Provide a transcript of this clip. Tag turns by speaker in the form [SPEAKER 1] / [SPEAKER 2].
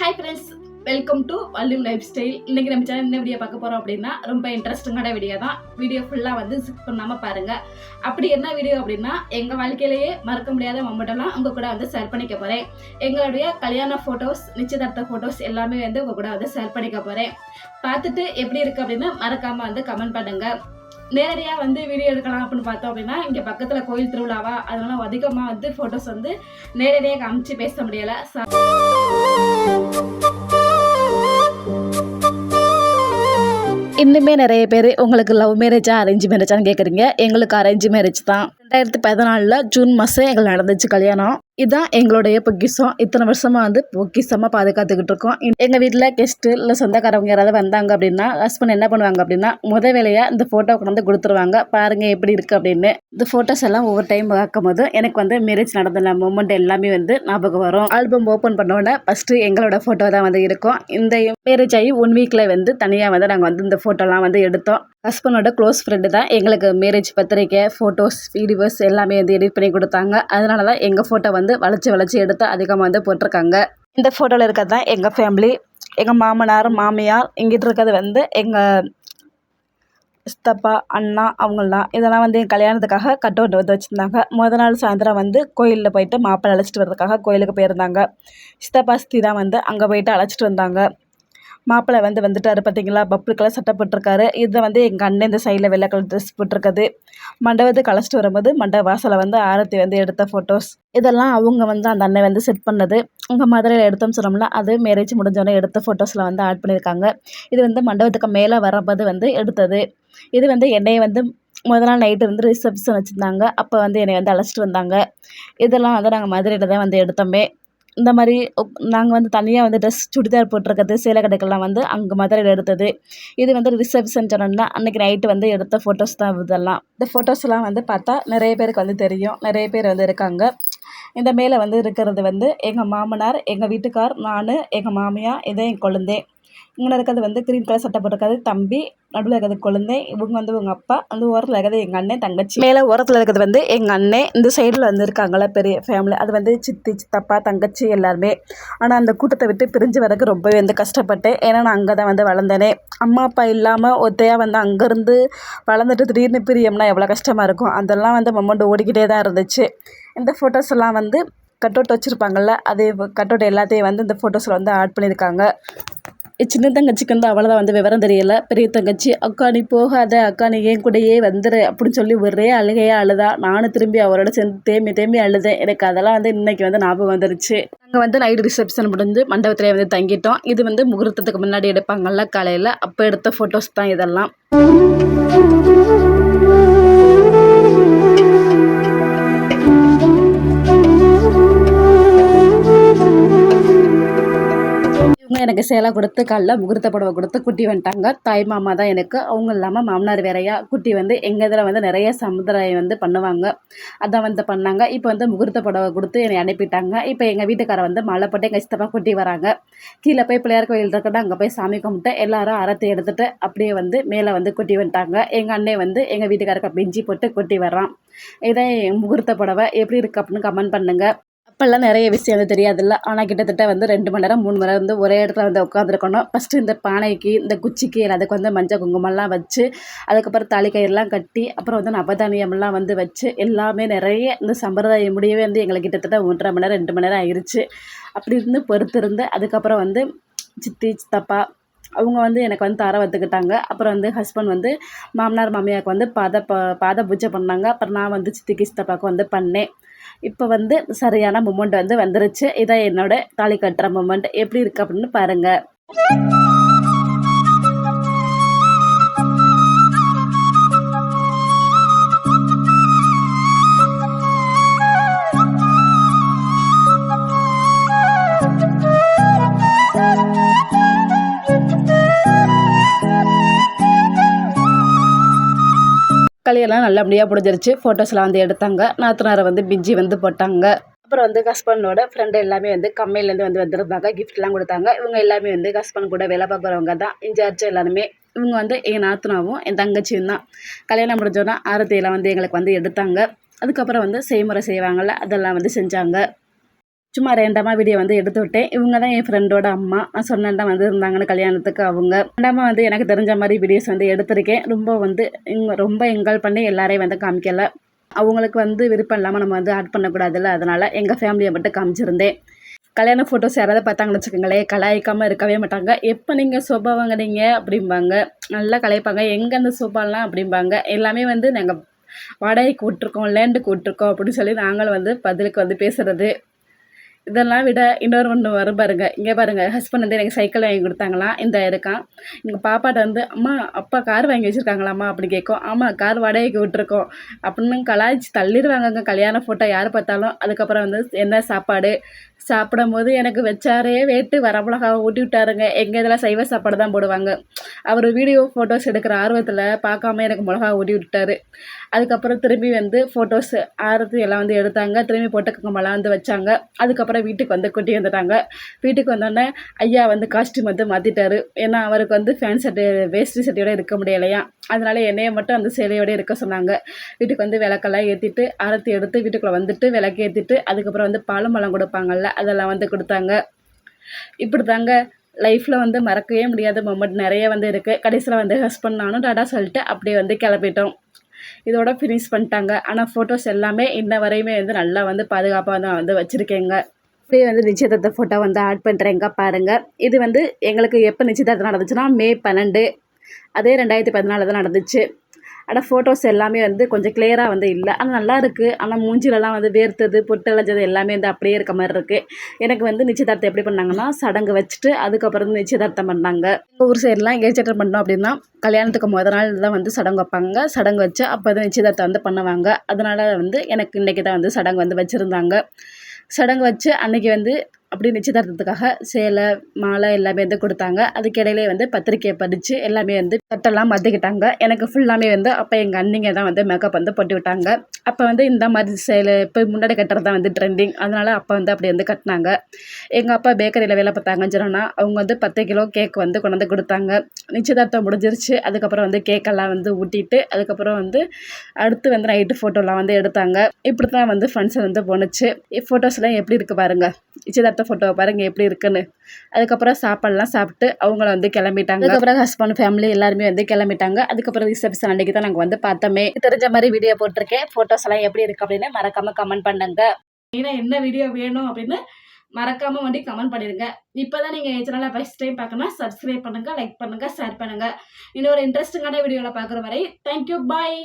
[SPEAKER 1] Hi friends welcome to Valliyam lifestyle இன்னைக்கு நம்ம channel என்ன வீடியோ பார்க்க போறோம் அப்படின்னா ரொம்ப இன்ட்ரெஸ்டிங்கான வீடியோ தான். வீடியோ ஃபுல்லாக வந்து ஸ்கிப் பண்ணாம பாருங்க. அப்படி என்ன வீடியோ அப்படின்னா எங்க வாழ்க்கையிலேயே மறக்க முடியாத மொமெண்ட்டெல்லாம் உங்க கூட வந்து ஷேர் பண்ணிக்க போறேன். எங்களுடைய கல்யாண ஃபோட்டோஸ் நிச்சயதார்த்த ஃபோட்டோஸ் எல்லாமே வந்து உங்க கூட வந்து ஷேர் பண்ணிக்க போறேன். பார்த்துட்டு எப்படி இருக்கு அப்படின்னு மறக்காம வந்து கமெண்ட் பண்ணுங்க. நேரடியாக வந்து வீடியோ எடுக்கலாம் அப்படின்னு பார்த்தோம் அப்படின்னா இங்கே பக்கத்தில் கோயில் திருவிழாவா? அதனால அதிகமாக வந்து ஃபோட்டோஸ் வந்து நேரடியாக காமிச்சு பேச முடியலை. இன்னுமே நிறைய பேர் உங்களுக்கு லவ் மேரேஜா அரேஞ்ச் மேரேஜான்னு கேட்குறீங்க எங்களுக்கு அரேஞ்ச் மேரேஜ் தான். ரெண்டாயிரத்தி பதினாலில் ஜூன் மாதம் எங்களுக்கு நடந்துச்சு கல்யாணம். இதுதான் எங்களுடைய பொக்கிஷம். இத்தனை வருஷமாக வந்து பொக்கிஷமாக பாதுகாத்துக்கிட்டு இருக்கோம் எங்கள் வீட்டில் கெஸ்ட்டு இல்லை சொந்தக்காரவங்க யாராவது வந்தாங்க அப்படின்னா ஹஸ்பண்ட் என்ன பண்ணுவாங்க அப்படின்னா முத வேலையாக இந்த ஃபோட்டோ கொண்டு கொடுத்துருவாங்க. பாருங்கள் எப்படி இருக்குது அப்படின்னு. இந்த ஃபோட்டோஸ் எல்லாம் ஒவ்வொரு டைம் பார்க்கும் போது எனக்கு வந்து மேரேஜ் நடந்த மூமெண்ட் எல்லாமே வந்து ஞாபகம் வரும். ஆல்பம் ஓப்பன் பண்ணோன்னே ஃபஸ்ட்டு எங்களோட ஃபோட்டோ தான் வந்து இருக்கும். இந்த மேரேஜ் ஆகி ஒன் வீக்கில் வந்து தனியாக வந்து நாங்கள் வந்து இந்த ஃபோட்டோலாம் வந்து எடுத்தோம். ஹஸ்பண்டோட க்ளோஸ் ஃப்ரெண்டு தான். எங்களுக்கு மேரேஜ் பத்திரிக்கை ஃபோட்டோஸ் வீடியோஸ் எல்லாமே வந்து எடிட் பண்ணி கொடுத்தாங்க. அதனால தான் எங்கள் ஃபோட்டோ வந்து வளைச்சி வளைச்சி எடுத்து அதிகமாக வந்து போட்டிருக்காங்க. இந்த ஃபோட்டோவில் இருக்கிறது தான் எங்கள் ஃபேமிலி எங்கள் மாமனார் மாமியார் இங்கிட்டு இருக்கிறது வந்து எங்கள் சித்தப்பா அண்ணா அவங்களாம் இதெல்லாம் வந்து என் கல்யாணத்துக்காக கட் அவுட் வந்து வச்சுருந்தாங்க. முத நாள் சாயந்தரம் வந்து கோயிலில் போயிட்டு மாப்பிள்ளை அழைச்சிட்டு வரதுக்காக கோயிலுக்கு போயிருந்தாங்க. சித்தப்பா சித்தி தான் வந்து அங்கே போயிட்டு அழைச்சிட்டு வந்தாங்க. மாப்பிள்ளை வந்து வந்துட்டார் பார்த்தீங்களா பப்புள் கலர் சட்டை போட்டிருக்காரு. இதை வந்து எங்கள் அண்ணன் இந்த சைடில் வெள்ளை கலர் ட்ரெஸ் போட்டிருக்குது. மண்டபத்துக்கு அழைச்சிட்டு வரும்போது மண்டப வாசலை வந்து ஆரத்தி வந்து எடுத்த ஃபோட்டோஸ் இதெல்லாம் அவங்க வந்து அந்த அண்ணன் வந்து செட் பண்ணது. உங்கள் மதுரையில் எடுத்தோம்னு சொன்னோம்ல அது மேரேஜ் முடிஞ்சோடனே எடுத்த ஃபோட்டோஸில் வந்து ஆட் பண்ணியிருக்காங்க. இது வந்து மண்டபத்துக்கு மேலே வரும்போது வந்து எடுத்தது. இது வந்து என்னையை வந்து முதல் நாள் நைட்டு வந்து ரிசப்ஷன் வச்சுருந்தாங்க. அப்போ வந்து என்னை வந்து அழைச்சிட்டு வந்தாங்க. இதெல்லாம் வந்து நாங்கள் மதுரையில் தான் வந்து எடுத்தோமே. இந்த மாதிரி நாங்கள் வந்து தனியாக வந்து ட்ரெஸ் சுடிதார் போட்டிருக்கிறது சேலை கடைக்கெல்லாம் வந்து அங்கே மதுரையில் எடுத்தது. இது வந்து ரிசப்ஷன் சொன்னோம்னா அன்றைக்கி நைட்டு வந்து எடுத்த ஃபோட்டோஸ் தான் இதெல்லாம். இந்த ஃபோட்டோஸ்லாம் வந்து பார்த்தா நிறைய பேருக்கு வந்து தெரியும். நிறைய பேர் வந்து இருக்காங்க. இந்த மேலே வந்து இருக்கிறது வந்து எங்கள் மாமனார் எங்கள் வீட்டுக்கார் நான் எங்கள் மாமியார் இதே என் குழந்தை. இங்கே இருக்கிறது வந்து கிரீன் கலர் சட்டை போட்டிருக்காது. தம்பி நடுவில் இருக்கிறது குழந்தை இவங்க வந்து உங்கள் அப்பா அந்த ஓரத்தில் இருக்கிறது எங்கள் அண்ணன் தங்கச்சி. மேலே ஓரத்தில் இருக்கிறது வந்து எங்கள் அண்ணன் இந்த சைடில் வந்து இருக்காங்களா பெரிய ஃபேமிலி அது வந்து சித்தி சித்தப்பா தங்கச்சி எல்லாருமே. ஆனால் அந்த கூட்டத்தை விட்டு பிரிஞ்சு வரக்கு ரொம்பவே வந்து கஷ்டப்பட்டேன். ஏன்னா நான் அங்கே தான் வந்து வளர்ந்தேனே. அம்மா அப்பா இல்லாமல் ஒத்தையாக வந்து அங்கேருந்து வளர்ந்துட்டு திடீர்னு பிரியம்னா எவ்வளோ கஷ்டமாக இருக்கும். அதெல்லாம் வந்து மொமெண்ட் ஓடிக்கிட்டே தான் இருந்துச்சு. இந்த ஃபோட்டோஸ் எல்லாம் வந்து கட் வச்சுருப்பாங்கள்ல அதே கட் அவுட் எல்லாத்தையும் வந்து இந்த ஃபோட்டோஸில் வந்து ஆட் பண்ணியிருக்காங்க. சின்ன தங்கச்சிக்கு வந்து அவ்வளோதான் வந்து விவரம் தெரியல. பெரிய தங்கச்சி அக்கா நீ போகாத. அக்கா நீ ஏன் கூடயே வந்துரு அப்படின்னு சொல்லி ஒரே அழுகையாக அழுதா. நானும் திரும்பி அவரோட சேர்ந்து தேம்பி தேம்பி அழுதேன். எனக்கு அதெல்லாம் வந்து இன்னைக்கு வந்து ஞாபகம் வந்துருச்சு. நாங்கள் வந்து நைட் ரிசப்ஷன் முடிஞ்சு மண்டபத்திலே வந்து தங்கிட்டோம். இது வந்து முகூர்த்தத்துக்கு முன்னாடி எடுப்பாங்கல்ல காலையில். அப்போ எடுத்த ஃபோட்டோஸ் தான் இதெல்லாம். எனக்கு சேலை கொடுத்து காலைல முகூர்த்த புடவை கொடுத்து குட்டி வந்துட்டாங்க. தாய் மாமா தான் எனக்கு. அவங்க இல்லாமல் மாமனார் வேறையா குட்டி வந்து எங்கள் இதில் வந்து நிறைய சமுதாயம் வந்து பண்ணுவாங்க. அதான் வந்து பண்ணாங்க. இப்போ வந்து முகூர்த்த புடவை கொடுத்து என்னை அனுப்பிட்டாங்க. இப்போ எங்கள் வீட்டுக்கார வந்து மழை போட்டு எங்கள் சித்தப்பா குட்டி வராங்க. கீழே போய் பிள்ளையார் கோயில் இருக்கட்டும் அங்கே போய் சாமி கும்பிட்டு எல்லாரும் அறத்தை எடுத்துகிட்டு அப்படியே வந்து மேலே வந்து குட்டி வந்துட்டாங்க. எங்கள் அண்ணே வந்து எங்கள் வீட்டுக்காரருக்கு பிஞ்சி போட்டு குட்டி வர்றான். இதான் முகூர்த்த புடவை. எப்படி இருக்குது அப்படின்னு கமெண்ட் பண்ணுங்கள் அப்போல்லாம் நிறைய விஷயம் வந்து தெரியாதுல்ல. ஆனால் கிட்டத்தட்ட வந்து ரெண்டு மணி நேரம் மூணு மணி நேரம் வந்து ஒரே இடத்துல வந்து உட்காந்துருக்கணும் ஃபஸ்ட்டு இந்த பானைக்கு இந்த குச்சிக்கு அதுக்கு வந்து மஞ்சள் குங்குமம்லாம் வச்சு அதுக்கப்புறம் தாலிக்கயிறுலாம் கட்டி அப்புறம் வந்து நவதானியம்லாம் வந்து வச்சு எல்லாமே நிறைய இந்த சம்பிரதாயம் முடியவே வந்து எங்களுக்கு கிட்டத்தட்ட ஒன்றரை மணி நேரம் ரெண்டு மணி நேரம் ஆயிடுச்சு அப்படி இருந்து பொறுத்திருந்து அதுக்கப்புறம் வந்து சித்தி சித்தப்பா அவங்க வந்து எனக்கு வந்து தர வந்துக்கிட்டாங்க அப்புறம் வந்து ஹஸ்பண்ட் வந்து மாமனார் மாமியாருக்கு வந்து பாத பாத பூஜை பண்ணாங்க. அப்புறம் நான் வந்து சித்திக்கு சித்தப்பாவுக்கு வந்து பண்ணேன். இப்போ வந்து சரியான மூமெண்ட் வந்து வந்துருச்சு. இதான் என்னோட தாலி கட்டுற மூமெண்ட் எப்படி இருக்குது அப்படின்னு பாருங்கள் களியெல்லாம் நல்லபடியாக முடிஞ்சிருச்சு ஃபோட்டோஸ்லாம் வந்து எடுத்தாங்க. நாத்தனாரை வந்து பிஜி வந்து போட்டாங்க. அப்புறம் வந்து ஹஸ்பண்டோட ஃப்ரெண்டு எல்லாமே வந்து கம்மையிலேருந்து வந்து வந்திருந்தாங்க. கிஃப்ட்லாம் கொடுத்தாங்க. இவங்க எல்லாமே வந்து ஹஸ்பண்ட் கூட வேலை பார்க்குறவங்க தான். இன்சார்ஜ் எல்லாருமே. இவங்க வந்து என் நாத்தனாவும் என் தங்கச்சியும் தான். கல்யாணம் முடிஞ்சோன்னா ஆரத்தியெல்லாம் வந்து எங்களுக்கு வந்து எடுத்தாங்க. அதுக்கப்புறம் வந்து செய்முறை செய்வாங்கள்ல அதெல்லாம் வந்து செஞ்சாங்க. சும்மா ரெண்டாமா வீடியோ வந்து எடுத்து விட்டேன். இவங்க தான் என் ஃப்ரெண்டோட அம்மா. நான் சொன்னேன்டா வந்து இருந்தாங்கன்னு கல்யாணத்துக்கு அவங்க. ரெண்டாமா வந்து எனக்கு தெரிஞ்ச மாதிரி வீடியோஸ் வந்து எடுத்திருக்கேன். ரொம்ப வந்து ரொம்ப எங்கால் பண்ணி எல்லாரையும் வந்து காமிக்கல. அவங்களுக்கு வந்து விருப்பம் இல்லாமல் நம்ம வந்து ஆட் பண்ணக்கூடாதுல்ல. அதனால் எங்கள் ஃபேமிலியை மட்டும் காமிச்சிருந்தேன். கல்யாண ஃபோட்டோஸ் யாராவது பார்த்தாங்கன்னு வச்சுக்கோங்களேன். கலாய்க்காமல் இருக்கவே மாட்டாங்க. எப்போ நீங்கள் சோபா வாங்குனீங்க அப்படிம்பாங்க. நல்லா கலாய்ப்பாங்க. எங்கே அந்த சோபாலாம் அப்படிம்பாங்க. எல்லாமே வந்து நாங்கள் வாடகைக்கு விட்ருக்கோம் லேண்டுக்கு விட்ருக்கோம் அப்படின்னு சொல்லி நாங்களும் வந்து பதிலுக்கு வந்து பேசுகிறது இதெல்லாம் விட இன்னொரு ஒன்று வரும் பாருங்க. இங்கே பாருங்க ஹஸ்பண்ட் வந்து எனக்கு சைக்கிள் வாங்கி கொடுத்தாங்களாம் இந்த இருக்கான் எங்கள் பாப்பாட்ட வந்து அம்மா அப்பா கார் வாங்கி வச்சுருக்காங்களாம்மா? அப்படி கேட்கும். ஆமாம் கார் வாடகைக்கு விட்டுருக்கோம். அப்படின்னு கலாய்ச்சி தள்ளிடுவாங்க கல்யாண ஃபோட்டோ யார் பார்த்தாலும். அதுக்கப்புறம் வந்து என்ன சாப்பாடு? சாப்பிடும்போது எனக்கு வச்சாரே வேட்டு வரமிளகாவை ஊட்டி விட்டாருங்க. எங்கள் இதில் சைவ சாப்பாடு தான் போடுவாங்க. அவர் வீடியோ ஃபோட்டோஸ் எடுக்கிற ஆர்வத்தில் பார்க்காம எனக்கு மிளகா ஊட்டி விட்டாரு அதுக்கப்புறம் திரும்பி வந்து ஃபோட்டோஸ் ஆரத்து எல்லாம் வந்து எடுத்தாங்க. திரும்பி போட்டு குங்குமம்லாம் வந்து வச்சாங்க. அதுக்கப்புறம் வீட்டுக்கு வந்து கொட்டி வந்துட்டாங்க. வீட்டுக்கு வந்தோடனே ஐயா வந்து காஸ்டியூம் வந்து மாற்றிட்டாரு ஏன்னா அவருக்கு வந்து ஃபேன் சட்டை வேஷ்டி சட்டையோட இருக்க முடியலையா? அதனால என்னையை மட்டும் அந்த சேலையோட இருக்க சொன்னாங்க. வீட்டுக்கு வந்து விளக்கெல்லாம் ஏற்றிட்டு ஆரத்தி எடுத்து வீட்டுக்குள்ளே வந்துட்டு விளக்கு ஏற்றிட்டு அதுக்கப்புறம் வந்து பாலும் கொடுப்பாங்கல்ல அதெல்லாம் வந்து கொடுத்தாங்க. இப்படி தாங்க லைஃப்பில் வந்து மறக்கவே முடியாத மொமெண்ட் நிறைய வந்து இருக்குது கடைசியில் வந்து ஹஸ்பண்ட் நானும் டாடா சொல்லிட்டு அப்படியே வந்து கிளப்பிட்டோம் இதோட ஃபினிஷ் பண்ணிட்டாங்க. ஆனால் ஃபோட்டோஸ் எல்லாமே இன்ன வரையுமே வந்து நல்லா வந்து பாதுகாப்பாக தான் வந்து வச்சுருக்கேங்க. அப்படியே வந்து நிச்சயதார்த்த ஃபோட்டோ வந்து ஆட் பண்ணுறேங்க பாருங்கள் இது வந்து எங்களுக்கு எப்போ நிச்சயதார்த்தம் நடந்துச்சுன்னா மே பன்னெண்டு. அதே ரெண்டாயிரத்தி பதினாலு தான் நடந்துச்சு. ஆனால் ஃபோட்டோஸ் எல்லாமே வந்து கொஞ்சம் கிளியராக வந்து இல்லை. ஆனால் நல்லா இருக்குது ஆனால் மூஞ்சிலலாம் வந்து வேர்த்தது பொட்டலைஞ்சது எல்லாமே வந்து அப்படியே இருக்க மாதிரி இருக்குது எனக்கு வந்து நிச்சயதார்த்தம் எப்படி பண்ணாங்கன்னா சடங்கு வச்சுட்டு அதுக்கப்புறம் வந்து நிச்சயதார்த்தம் பண்ணாங்க. ஊர் சைட்லாம் எங்கேஜெட்டர் பண்ணோம் அப்படின்னா கல்யாணத்துக்கு முத நாள் தான் வந்து சடங்கு வைப்பாங்க. சடங்கு வச்சு அப்போ தான் நிச்சயதார்த்தம் வந்து பண்ணுவாங்க. அதனால் வந்து எனக்கு இன்றைக்கி தான் வந்து சடங்கு வந்து வச்சுருந்தாங்க. சடங்கு வச்சு அன்றைக்கி வந்து அப்படி நிச்சயதார்த்தத்துக்காக சேலை மாலை எல்லாமே வந்து கொடுத்தாங்க. அதுக்கிடையிலே வந்து பத்திரிக்கையை படித்து எல்லாமே வந்து தட்டெல்லாம் மாற்றிக்கிட்டாங்க எனக்கு ஃபுல்லாமே வந்து அப்போ எங்கள் அண்ணிங்க தான் வந்து மேக்கப் வந்து போட்டு விட்டாங்க. அப்போ வந்து இந்த மாதிரி சேலை இப்போ முன்னாடி கட்டுறது தான் வந்து ட்ரெண்டிங் அதனால் அப்போ வந்து அப்படி வந்து கட்டினாங்க. எங்கள் அப்பா பேக்கரியில் வேலை பார்த்தாங்கன்னு சொன்னால் அவங்க வந்து பத்து கிலோ கேக் வந்து கொண்டு வந்து கொடுத்தாங்க. நிச்சயதார்த்தம் முடிஞ்சிருச்சு. அதுக்கப்புறம் வந்து கேக்கெல்லாம் வந்து ஊட்டிட்டு அதுக்கப்புறம் வந்து அடுத்து வந்து நைட்டு ஃபோட்டோலாம் வந்து எடுத்தாங்க. இப்படி தான் வந்து ஃப்ரெண்ட்ஸை வந்து போணுச்சு. ஃபோட்டோஸ்லாம் எப்படி இருக்குது பாருங்கள் நிச்சயதார்த்த ஃபோட்டோவை பாருங்கள் எப்படி இருக்குன்னு. அதுக்கப்புறம் சாப்பாடுலாம் சாப்பிட்டு அவங்கள வந்து கிளம்பிட்டாங்க. அதுக்கப்புறம் ஹஸ்பண்ட் ஃபேமிலி எல்லாருமே வந்து கிளம்பிட்டாங்க. அதுக்கப்புறம் ரிசப்ஷன் அன்றைக்கி தான் நாங்கள் வந்து பார்த்தோமே. தெரிஞ்ச மாதிரி வீடியோ போட்டிருக்கேன். ஃபோட்டோஸ் எல்லாம் எப்படி இருக்கு அப்படின்னு மறக்காம கமெண்ட் பண்ணுங்க. மெயினாக என்ன வீடியோ வேணும் அப்படின்னு மறக்காம வந்து கமெண்ட் பண்ணிடுங்க இப்போதான் நீங்கள் என் சேனலை ஃபஸ்ட் டைம் பார்க்கணும் சப்ஸ்கிரைப் பண்ணுங்க லைக் பண்ணுங்க ஷேர் பண்ணுங்க. இன்னொரு இன்ட்ரெஸ்டிங்கான வீடியோவில் பார்க்குற வரை தேங்க்யூ பாய்